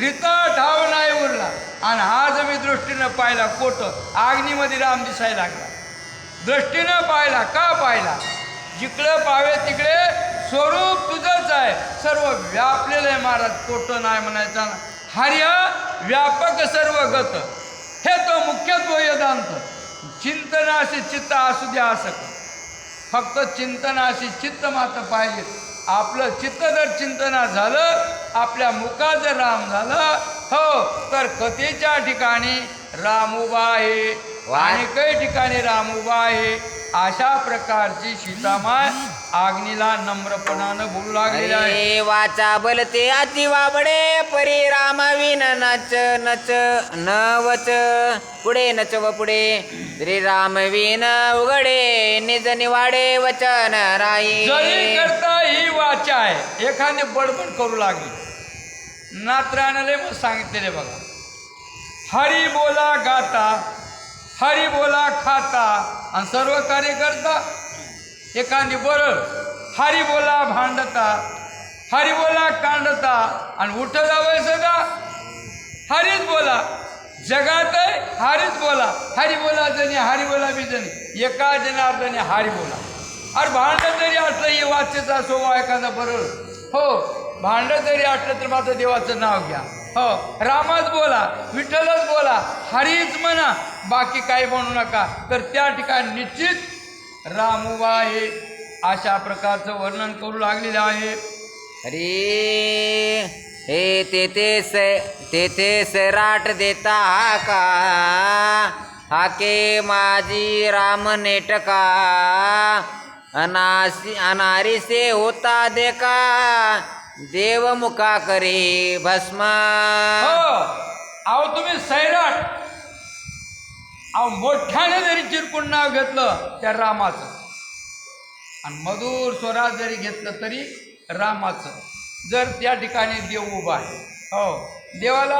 रित ठाव नाही उरला. आणि हा जर मी दृष्टीनं पाहिला कोट आग्नीमध्ये राम दिसायला लागला. दृष्टीनं पाहिला का पाहिला? जिकडं पावे तिकडे स्वरूप तुझंच आहे. सर्व व्यापलेलं आहे महाराज कोट नाही म्हणायचा. ना हर्य व्यापक सर्व गत हे तो मुख्यत्व वेदांत. चिंतनाशी चित्त असू द्या असं फक्त चिंतनाशी चित्त मात्र पाहिजे. आपलं चित्त जर चिंतना झालं आपल्या मुखात जर राम झालं हो तर कथेच्या ठिकाणी राम उभा आहे. आणि काही ठिकाणी राम उभा आहे. अशा प्रकारची सीतामाय आग्नीला नम्रपणानं बोलू लागलेली आहे. वाचा बलते अति वाबडे परी राम विन नच नच न वच पुढे नच व पुढे. श्री राम विन उघडे निज निवाडे वचन राई. करता ही वाचा आहे एखादी बडबड करू लागली. नात्रानले मग सांगितलेले बघा. हरी बोला गाता हरी बोला खाता आणि सर्व कार्य करता एखादी बरं. हरी बोला भांडता हरी बोला कांडता आणि उठ जावं सदा हरीच बोला. जगात आहे हरीच बोला. हरी बोला जणी हरी बोला बी जणी. एका जनार्दने हरी बोला. अरे भांडत जरी असलं हे वाचेचा स्वभाव एखादा बरोबर हो. भांडं जरी असलं तर माझं देवाचं नाव घ्या. हो रामाच बोला विठ्ठलच बोला हरीच म्हणा बाकी काही म्हणू नका. तर त्या ठिकाणी निश्चित राम उभा आहे. अशा प्रकारचं वर्णन करू लागलेलं आहे. अरे हे तेथे स तेथे सराट देता हा का? हाके माझी राम नेटका? अनासी अनारी से होता देखा? देव मुका करे भस्मा. हो. अहो तुम्ही सैराट. अहो मोठ्याने जरी चिरकून नाव घेतलं त्या रामाचं. आणि मधुर स्वरात जरी घेतलं तरी रामाचं. जर त्या ठिकाणी देव उभा आहे. हो. देवाला